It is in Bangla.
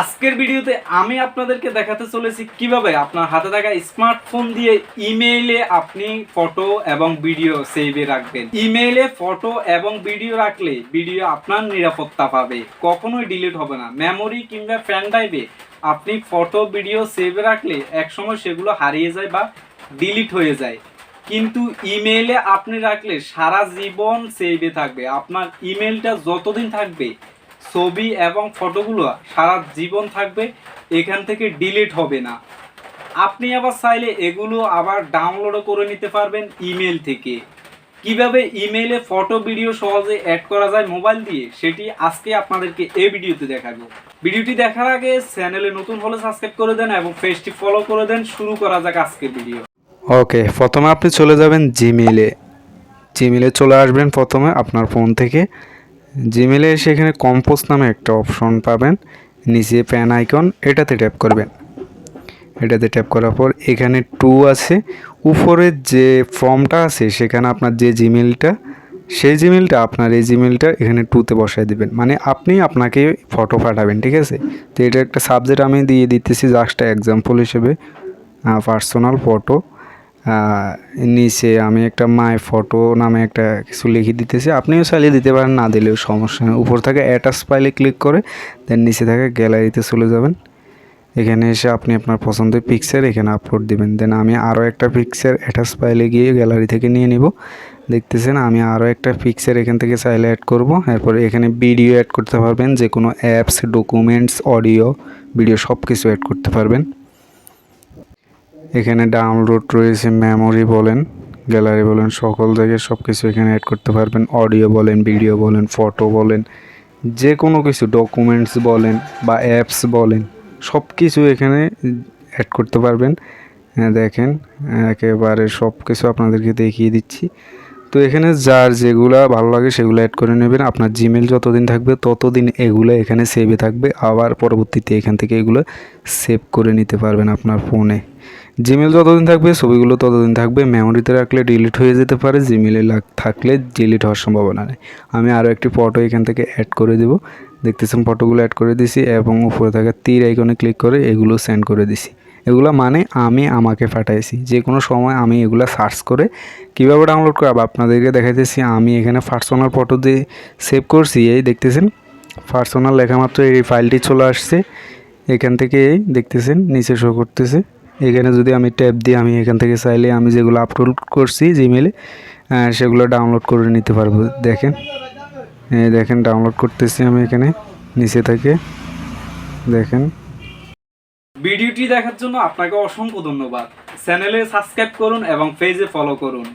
আজকের ভিডিওতে আমি আপনাদেরকে দেখাতে চলেছি কীভাবে আপনার হাতে থাকা স্মার্টফোন দিয়ে ইমেইলে আপনি ফটো এবং ভিডিও সেভে রাখবেন। ইমেইলে ফটো এবং ভিডিও রাখলে ভিডিও আপনার নিরাপত্তা পাবে, কখনোই ডিলিট হবে না। মেমোরি কিংবা ফ্যান ড্রাইভে আপনি ফটো, ভিডিও সেভে রাখলে একসময় সেগুলো হারিয়ে যায় বা ডিলিট হয়ে যায়। কিন্তু ইমেইলে আপনি রাখলে সারা জীবন সেভে থাকবে। আপনার ইমেলটা যতদিন থাকবে ছবি এবং ফটোগুলো সারা জীবন থাকবে, এখান থেকে ডিলিট হবে না। আপনি আবার চাইলে এগুলো আবার ডাউনলোডও করে নিতে পারবেন ইমেল থেকে। কীভাবে ইমেইলে ফটো ভিডিও সহজে অ্যাড করা যায় মোবাইল দিয়ে, সেটি আজকে আপনাদেরকে এই ভিডিওতে দেখাবো। ভিডিওটি দেখার আগে চ্যানেলে নতুন হলে সাবস্ক্রাইব করে দেন এবং পেজটি ফলো করে দেন। শুরু করা যাক আজকের ভিডিও ওকে প্রথমে আপনি চলে যাবেন জিমেইলে জিমেইলে চলে আসবেন প্রথমে আপনার ফোন থেকে। জিমেইলে এসে এখানে কম্পোজ নামে একটা অপশন পাবেন। নিচে প্যান আইকন এটাতে ট্যাপ করবেন। এটাতে ট্যাপ করার পর এখানে টু আছে। উপরের যে ফর্মটা আছে, সেখানে আপনার যে জিমেলটা সেই জিমেলটা আপনার এই জিমেলটা এখানে টুতে বসায় দেবেন। মানে আপনি আপনাকে ফটো পাঠাবেন, ঠিক আছে? তো এটা একটা সাবজেক্ট আমি দিয়ে দিতেছি জাস্ট এক্সাম্পল হিসেবে পার্সোনাল ফটো নিচে আমি একটা মাই ফটো নামে একটা কিছু লিখে দিতেছি। আপনিও চাইলে দিতে পারেন, না দিলেও সমস্যা নেই। উপর থেকে অ্যাটাচ ফাইলে ক্লিক করে দেন নিচে থেকে গ্যালারিতে চলে যাবেন। এখানে এসে আপনি আপনার পছন্দের পিকচার এখানে আপলোড দিবেন। দেন আমি আরও একটা পিকচার অ্যাটাচ ফাইলে গিয়ে গ্যালারি থেকে নিয়ে নিব। দেখতেছেন, আমি আরও একটা পিকচার এখান থেকে চাইলে অ্যাড করব। এরপরে এখানে ভিডিও অ্যাড করতে পারবেন যে কোনো অ্যাপস ডকুমেন্টস অডিও ভিডিও সব কিছু অ্যাড করতে পারবেন। এখানে ডাউনলোড রয়েছে মেমোরি বলেন গ্যালারি বলেন সকল জায়গায় সব কিছু এখানে অ্যাড করতে পারবেন। অডিও বলেন ভিডিও বলেন ফটো বলেন যে কোনো কিছু ডকুমেন্টস বলেন বা অ্যাপস বলেন সব কিছু এখানে অ্যাড করতে পারবেন। হ্যাঁ, দেখেন একেবারে সব কিছু আপনাদেরকে দেখিয়ে দিচ্ছি। তো এখানে যার যেগুলো ভালো লাগে সেগুলো অ্যাড করে নেবেন। আপনার জিমেল যতদিন থাকবে ততদিন এগুলো এখানে সেভে থাকবে। আবার পরবর্তীতে এখান থেকে এগুলো সেভ করে নিতে পারবেন আপনার ফোনে জিমেল যতদিন থাকবে, ছবিগুলো ততদিন থাকবে। মেমোরিতে রাখলে ডিলিট হয়ে যেতে পারে জিমেলে থাকলে ডিলিট হওয়ার সম্ভাবনা নেই। আমি আরও একটি ফটো এখান থেকে অ্যাড করে দেব। দেখতেছেন ফটোগুলো অ্যাড করে দিছি এবং উপরে থাকা তীর আইকনে ক্লিক করে এগুলো সেন্ড করে দিছি। এগুলো মানে আমি আমাকে পাঠাইছি। যে কোনো সময় আমি এগুলো সার্চ করে কীভাবে ডাউনলোড করব? আপনাদেরকে দেখাইতেছি, আমি এখানে পার্সোনাল ফটো দিয়ে সেভ করছি। এই দেখতেছেন পার্সোনাল লেখা মাত্র এই ফাইলটি চলে আসছে। এখান থেকে দেখতেছেন, নিচে শো করতেছে। এখানে যদি আমি ট্যাপ দিই আমি এখান থেকে চাইলে আমি যেগুলো আপলোড করছি জিমেলে সেগুলো ডাউনলোড করে নিতে পারব। দেখেন দেখেন ডাউনলোড করতেছি আমি এখানে, নিচে থেকে। দেখেন। ভিডিওটি দেখার জন্য আপনাকে অসংখ্য ধন্যবাদ। চ্যানেলে সাবস্ক্রাইব করুন এবং পেজে ফলো করুন।